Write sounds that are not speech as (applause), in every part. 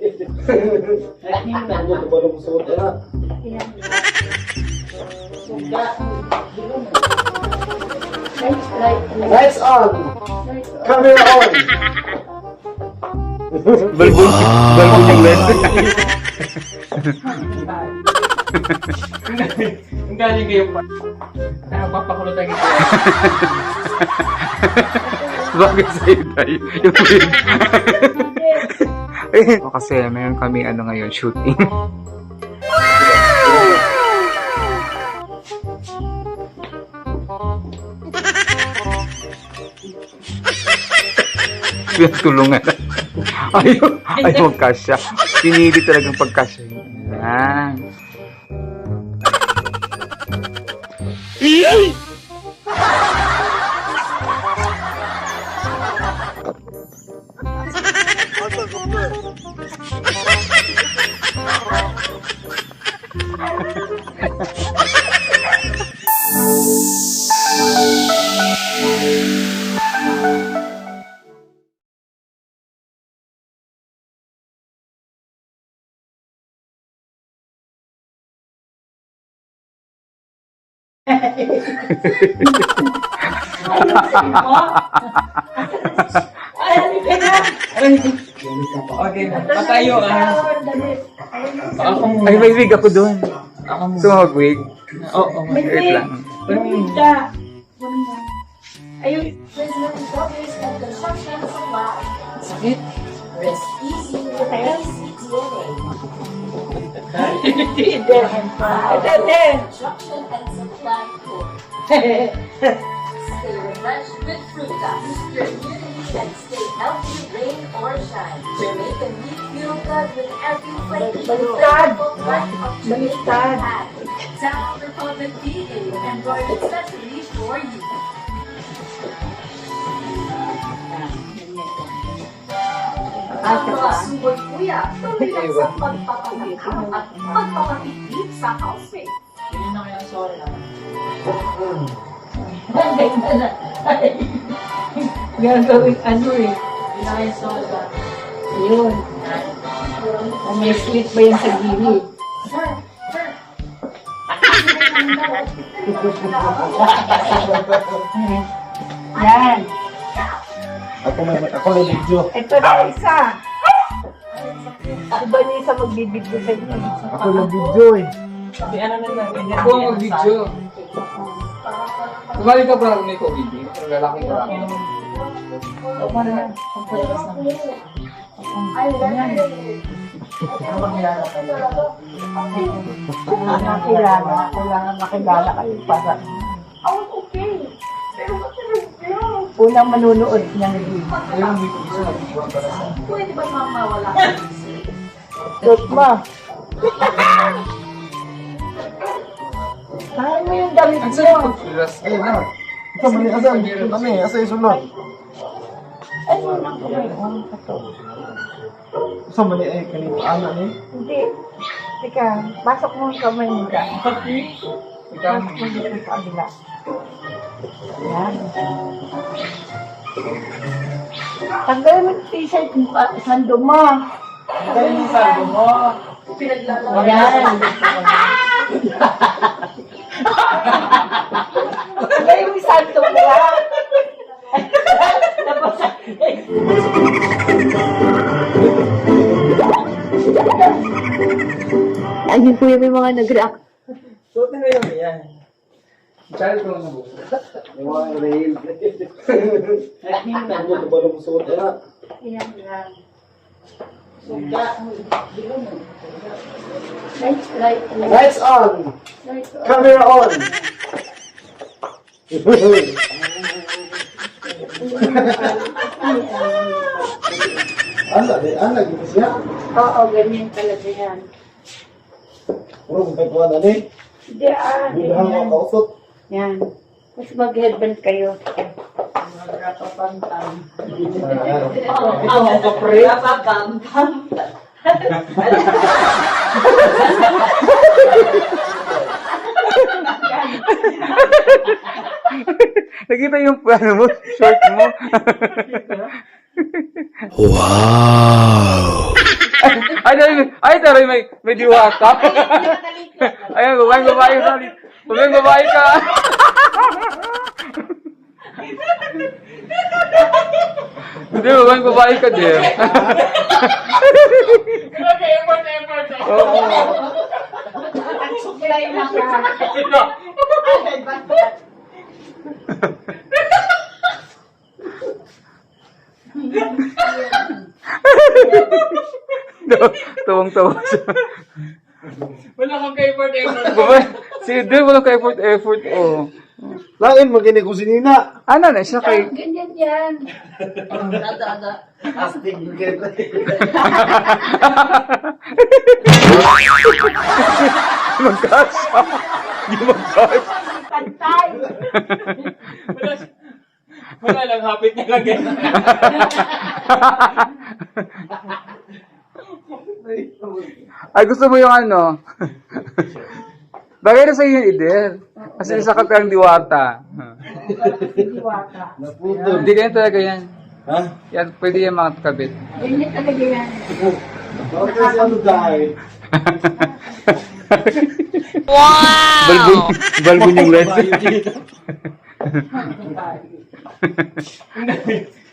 Ano ba nung suot na? Lights, light, light, Lights on! Camera on! Balbon, balbon yung led. Ang galing kayo pa. Papakulutan kita. Bakit sa'yo tayo? Yung (laughs) led. O, kasi meron kami ano ngayon, shooting. Pinatulungan. Ayaw, ayaw magkasya. Pinili talagang pagkasya. Yan. Ay, halika na. Okay, patayo ah. Ako Ay, may wig ako doon. Mo. Gusto mo mag-wig? Oo, oo. May Wait wig. lang. Wig ka. Ayun. Sakit. Hindi din. Ito din. Construction and supply cool. (laughs) Stay with Frutas. Your immunity can stay healthy, rain or shine. Jamaica meat feel good with every flavor. Baliktad. Jamaican Baliktad. Down Republic PA embroidered accessories for you. Ang mga subot kuya, tuloy lang sa pagpapalakam at pagpapatipid sa housemate. Yun na kaya sorry ah. (laughs) Ganda na. Gagawin ano eh. Sorry ah. Yun. Kung may slit ba yan sa gilid? (laughs) Sir, sir. Yan. Ako may ako may video. Ito na isa. Di ba niya isa magbibidyo sa inyo? Ako may video eh. Sabi ano na lang. Hindi ko mag-video. Kumali ka bro, may COVID. Ang lalaki ko lang. Ako na lang. Ano bang nilala ka? Nakilala. Kailangan makilala kayo para Oh, okay. Pero matulog niyo. unang manunood ng video. Pwede ba mama wala ka? Dot mo. Kaya mo yung damit Ang mo. sarap mag-filas. Ayun na. Ito mali asan. Kami, asa yung sunod. Ano nang kamay mo? Ito. Asa mali ay kanina anak ni. Hindi. Teka, pasok mo yung kamay mo. Ikaw, Pasok mo dito sa kabila. Yan. Tanggalin mo t-shirt mo, ah, sando mo. Kaya yung sabi mo. Pinaglalaro. Yan. Tanggalin mo sando mo. ah. Tapos, (laughs) Ayun po yung may mga nag-react. Suot na ngayon yan. Child ko lang na buko. May mga rail. Ano ba nung suot na? Ayan lang. Light, light, light, Lights on! Camera on! (laughs) Anda, di anda gitu siya. Oo, ganyan talaga yan. Puro kung kaya na ni. Hindi ah, Bilahan mo kausot. Yan. Mas mag-headband kayo. Ito ang kapre. (laughs) Nakita yung ano mo, short mo. Wow. Ay, may, ay, taray, may, may diwata. Ayan, babaeng babae ka. Babaeng babae ka. (laughs) Hindi, babaeng babae ka, dear. Oo. Ang suklay na ka. Tuwang-tuwa siya. Wala kang effort effort. Babae, si Dear, walang ka-effort, effort, oh. Lain, maginig ko sinina. Ano na siya kay... Ganyan yan. Astig ko kaya. Magkasya. Hindi magkasya. Pantay. Wala, wala lang, hapit niya lang yan. Ay, gusto mo yung ano? Bagay na sa iyo, Ider. Kasi isa ka kang diwata. Diwata. Naputo. Hindi ganyan talaga yan. Ha? Yan, pwede yan mga kabit. Ganyan talaga yan. Bakit kasi ano dahil? Balbon, balbon yung red.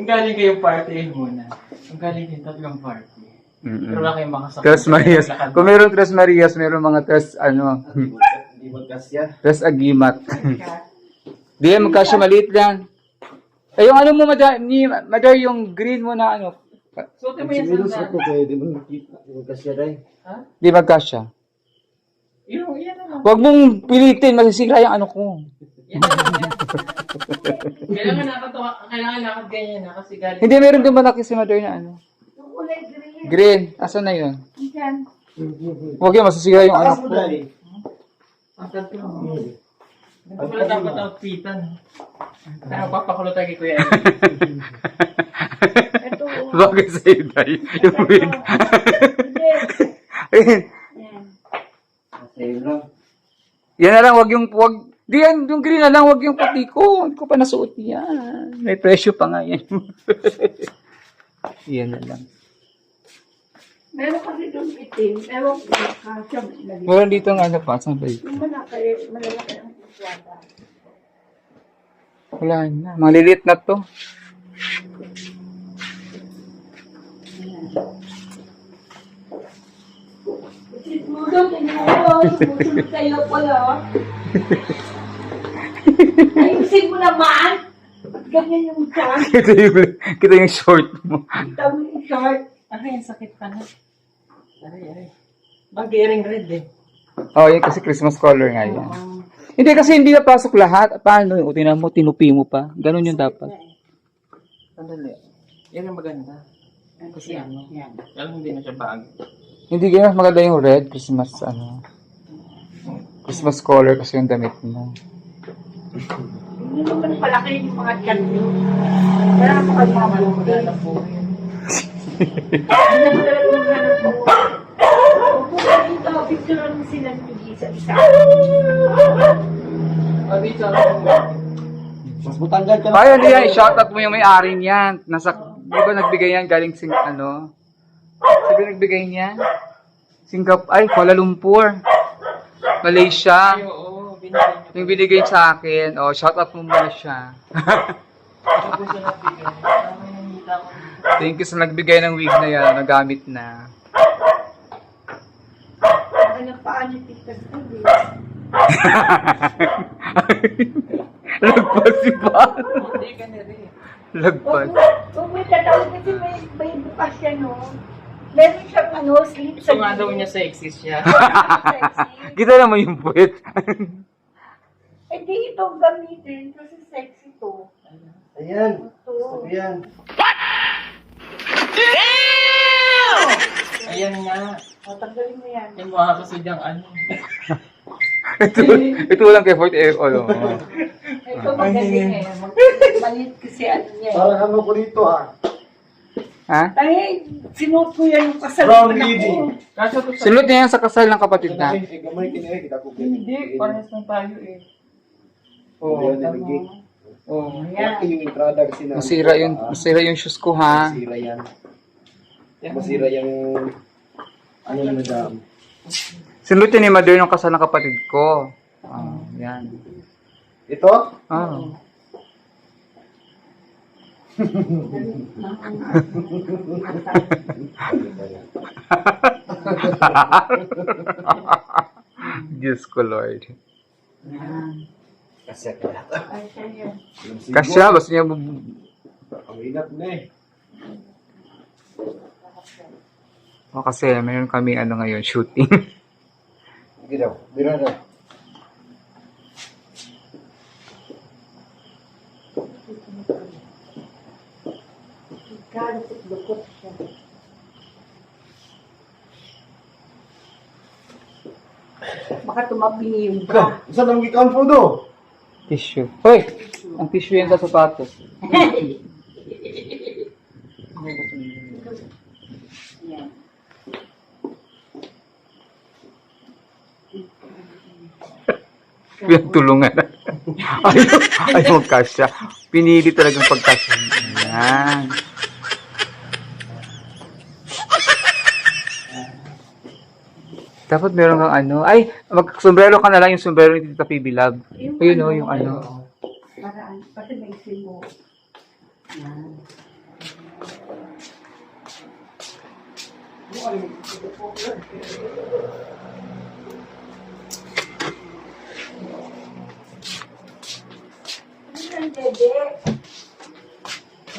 Ang galing kayong party muna. Ang galing yung tatlong party. Pero wala kayong makasakit. Tres Marias. Kung meron Tres Marias, meron mga Tres, ano, Hindi magkasya. Tres Agimat. (laughs) Di yan, magkasya maliit lang. Eh, yung ano mo, madar, ni, madar yung green mo na ano, Suotin mo Si yung Milos sandal. ako kaya di mo nakita. Hindi magkasya rin. di magkasya. Yung, yan ano. Huwag mong pilitin, masisira yung ano ko. Yan. (laughs) Kailangan nakatawa, kailangan nakat ganyan na kasi galing. Hindi, meron din malaki si Mother na ano. Yung kulay green. Green, asan na yun? Yan. Huwag yung masisira yung mo ko. Ang pala dapat outfitan. Ano, papakulo tayo kay Kuya Ed. Ito. (laughs) Bagay sa iyo, Day. Yung. Sa'yo lang. Yan na lang, wag yung, wag, di yan, yung green na lang, wag yung puti ko. Hindi ko pa nasuot yan. May presyo pa nga yan. (laughs) yan na lang. Meron kasi doon itim. Ewan ko. Kasya lagi. Meron dito nga ano pa, saan ba yun? Yung malaki, malalaki ang diwata. Wala na, maliliit na to. Siguro, tingnan Susunod kayo pala. Ayusin mo naman. Ba't ganyan yung (laughs) chan? kita yung, kita yung short mo. Tawag yung short. Ang sakit pa na. Aray, aray. Mag-earring red eh. Oh, yan kasi Christmas color nga yan. Hindi kasi hindi napasok lahat. Paano yung tinan mo, tinupi mo pa. Ganun yung dapat. Sandali. Yan ang maganda. Kasi ano, yan. Alam hindi na siya bag. Hindi ganyan maganda yung red Christmas ano. Christmas color kasi yung damit mo. Hindi naman palaki yung mga chan nyo. Kaya ako kayo mamalungkot. Hindi naman talaga yung hanap mo. Opo, dito, picture mo sila ni isa-isa. O Mas butanggal ka Ay, hindi yan. Shoutout mo yung may-ari niyan. Nasa, di ba nagbigay yan galing sing, ano? Sabi nagbigay niyan? Singapore, ay, Kuala Lumpur. Malaysia. ay, oo, binigay. Yung binigay sa akin. Oh, shoutout mo muna siya. (laughs) Thank you sa nagbigay ng wig na yan. Nagamit na. Ano pa, picture ko, eh. Lagpas si? Hindi ka na rin. Lagpas. Kung may tatawag kasi may, may bukas siya, no? Meron siyang ano, sleep sa So nga daw niya sexy siya. (laughs) Kita naman yung puwet. Eh di ito gamitin kasi sexy to. Ayan. Ito. Ayan. Ayan nga. O, tanggalin mo yan. Yung mga kasudyang ano. (laughs) ito, ito lang kay Fort Air. Oh, oh. Ito magaling eh. Maliit kasi ano niya. eh. Parang ano ko dito ah. Ha? Ay, sinuot ko yan yung kasal Brown lady. sa... Sunod niya yan sa kasal ng kapatid na. Eh. Hindi, parehas lang tayo eh. Oo, Oo, tama. Oo. Malaki yung entrada kasi na. Masira yung, masira yung shoes ko ha. Masira yan. Masira yung Ano na madam? Sinuti ni Mother yung kasal ng kapatid ko. Ah, yan. Ito? Ah. (laughs) Diyos ko, Lord. Ay, siya yan. Kasya, basta niya... Ang inap na eh. Oh, kasi mayroon kami ano ngayon, shooting. (laughs) Sige daw. Bira daw. Baka tumabing ka. Saan ang gikan po do? tissue. Hoy! Ang tissue yan sa sapatos. (laughs) Pinagtulungan. ayaw, (laughs) ayaw magkasya. Pinili talagang pagkasya. Yan. Dapat meron kang ano. Ay, mag-sombrero ka na lang yung sombrero ni Tita Phoebe Love. Ayun o, yung ano. Paraan. Kasi may simo. Yan. Ano Dede?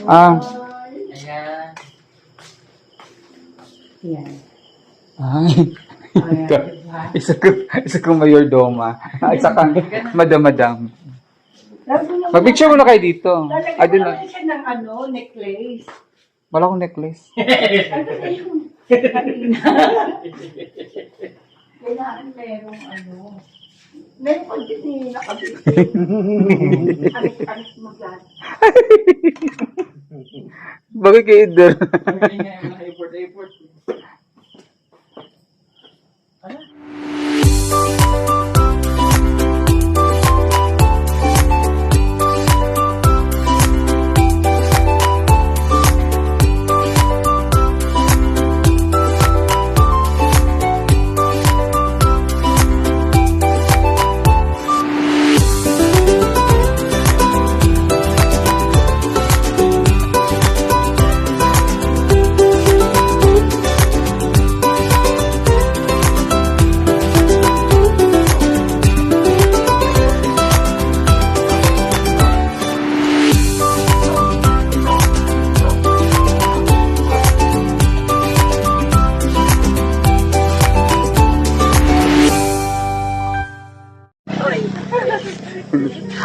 Ah, Ayan. Yan. ay. Ayan, diba? isa ko, isa ko mayordoma. isa kang madam-madam. Mag-picture muna kayo dito. Lalagyan dun mo na. lang siya ng ano, necklace. Wala akong necklace. Ano (laughs) kanina? Kailangan merong ano. Meron pa din eh, nakabit. (laughs) Alis-alis mo dyan. Bakit kayo doon? Sabi niya,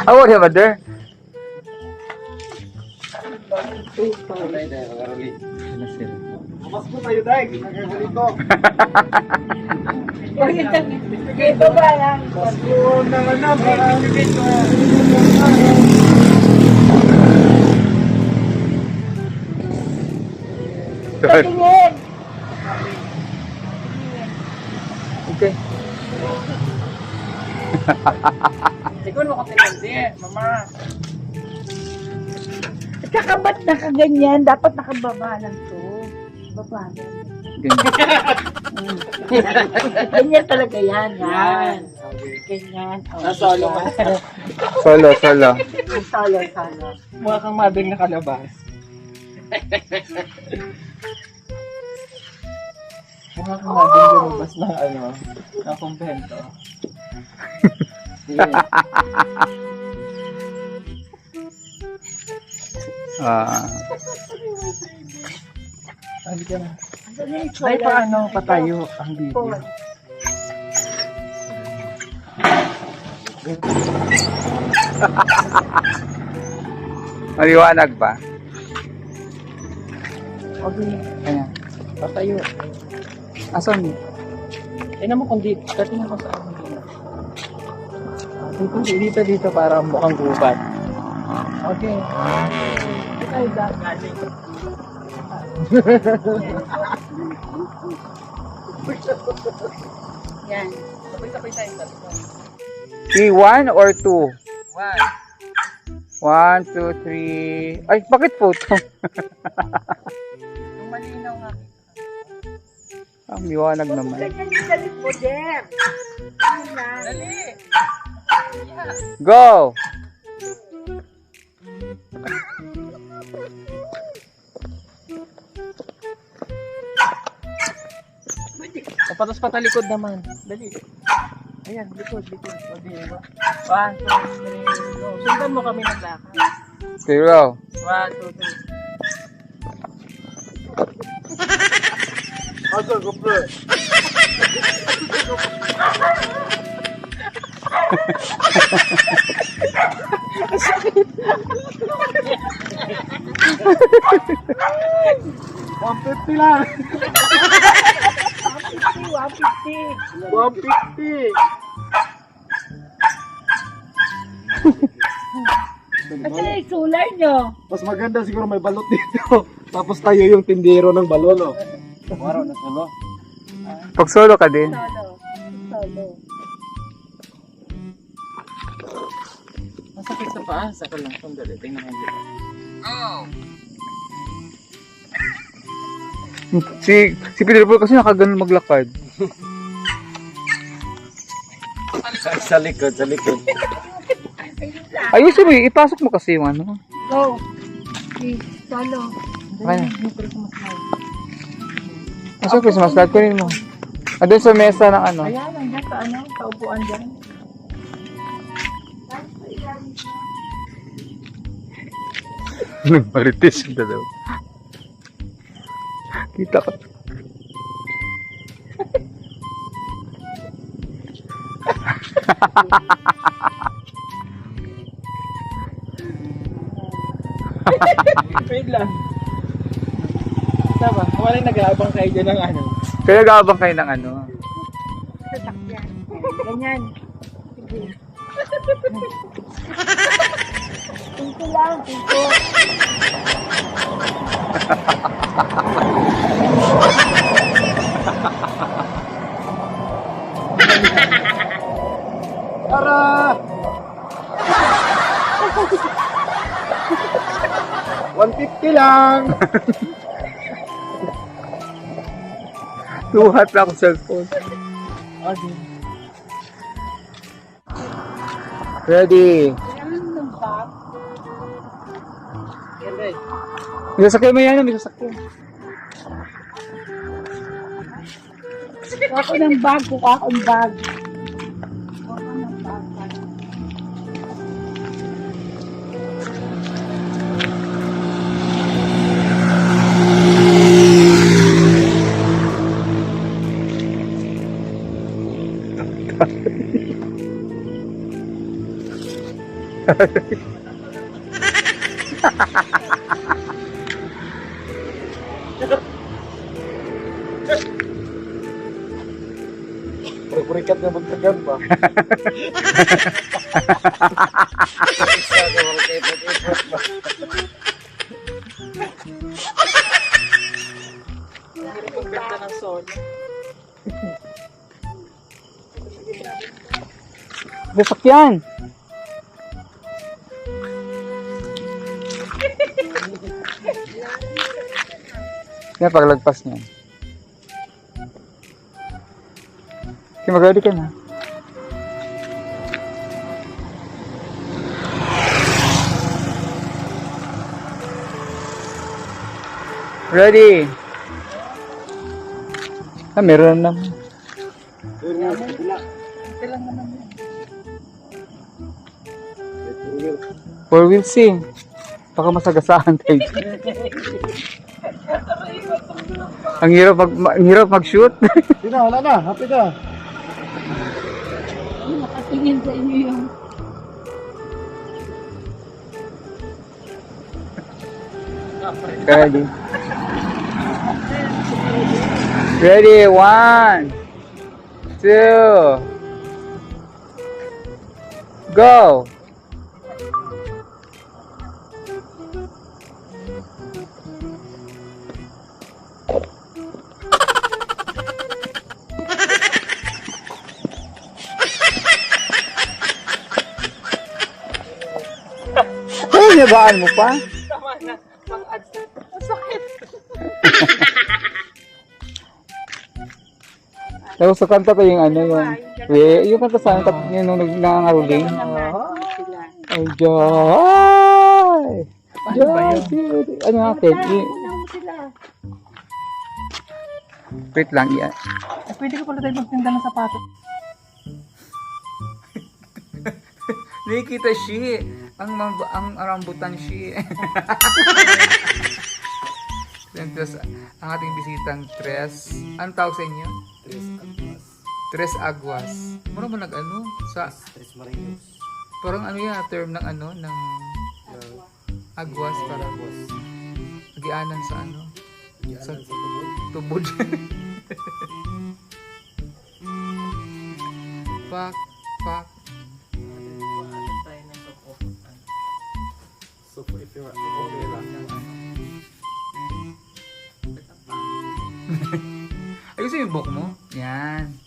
import-import. Ah, what have there? Mas po tayo dahil. Nagagalito. Dito ba yan? Pasko na na. Parang Tingin! (laughs) Okay. (laughs) Ikaw mo ko tinandi, mama. Tsaka ba't nakaganyan? Dapat nakababa lang to. Baba lang. (laughs) Ganyan. Ganyan talaga yan. Yan. Ganyan. Oh, Nasolo ka. Solo, solo. (laughs) Solo, solo. Mukha kang mabing nakalabas. (laughs) Mukha kang mabing lumabas ng ano, ng kumbento. Ah, Sabi ka na. Ay, paano patayo ang video? Maliwanag ba? Okay. Ayan. Patayo. Asan? Tingnan mo kung dito. Tingnan ko sa ano dito. Dito, dito, dito para mukhang gubat. Okay. Ay, galing. Yan. Sabay-sabay tayo tatlo. One or two? One. One, two, three. Ay, bakit photo? Yung malinaw nga. Ang liwanag naman. Ganyan yung galit mo, Jem. Ano na? Dali! Go! Papatos pa talikod naman. Dali. Ayan, likod, likod. O, di ba? One, two, three, go. Sundan mo kami ng baka. Zero. One, two, three. Ato, go play. (laughs) 150 lang. 150, 150. 150. Kasi yung nyo. Mas maganda siguro may balot dito. Tapos tayo yung tindero ng balon, oh. Na solo. Pag solo ka din. Solo. Sa paa. Saka lang. Sandali. Tingnan ko dito. Si si Peter Paul kasi nakaganon maglakad. Sa likod, sa likod. Ayusin mo, ipasok mo kasi yung ano. Go. Okay, solo. Ano? Asa Christmas light kunin mo. Andun sa mesa ng ano. Ayan, hanggang sa ano, sa upuan dyan. (laughs) Nagmarites yung dalaw. Kita ka. Wait lang. Tama. Wala nag-aabang kayo dyan ng ano. Kaya nag-aabang kayo ng ano. Sasakyan. Ganyan. Sige. Pinto lang, pinto. Tara! One fifty lang. (laughs) Tuhat na cellphone. Okay. Ready. May sasakyan mo yan, may sasakyan. Kuha ko ng bag, kuha akong bag. Kuha ko ng bag. Purikat na magtagan pa. (laughs) Ganda ng sol. May sasakyan. Yan, paglagpas niyan. Okay, mag-ready ka na. Ready? Ah, meron na. Four wheels eh. Baka masagasaan (laughs) tayo. ang hirap mag ma- ang hirap mag-shoot. (laughs) Na, wala na. Happy na. Nakatingin sa inyo yung Ready. Ready, one, two, go. Ay, nabaan mo pa? Tama na. Mag-ads. Ang sakit. Tapos sa kanta ko yung ano yung, we, yung kanta sa kanta yun nung nangangaruling. Ay, Joy! Joy! Ano natin? I- Ano sila? Wait lang, yan. Eh, pwede ka pala tayo magtinda ng sapatos. Nakikita siya. Ang, mab- ang rambutan. (laughs) Then, tapos, ang ating bisitang Tres. Anong tawag sa inyo? Tres Aguas. Mura ba nag-ano? Sa... Tres Marinos. Parang ano yan, term ng ano, ng... Aguas, parang... Nagianan sa ano? Sa tubod. (laughs) pak, pak. (laughs) Ayusin yung book mo. Yan.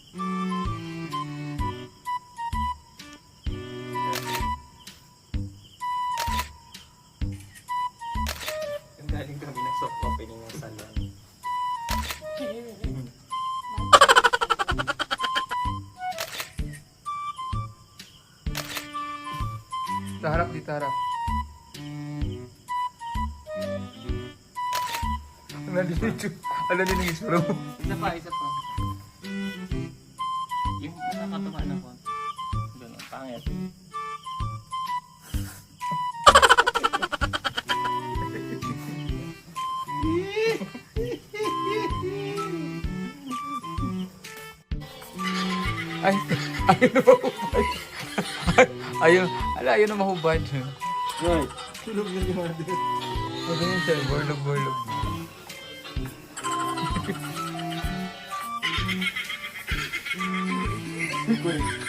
Yung... Ang nalinig yung isuro mo. Isa pa, isa pa. Yung nakatama na ko. Ganun, pangit. Ay, ayaw na mahubad. ayaw, ala, ayaw na mahubad. Right. Tulog na yung mga din. Ano yun siya? Borlog, borlog. Wait.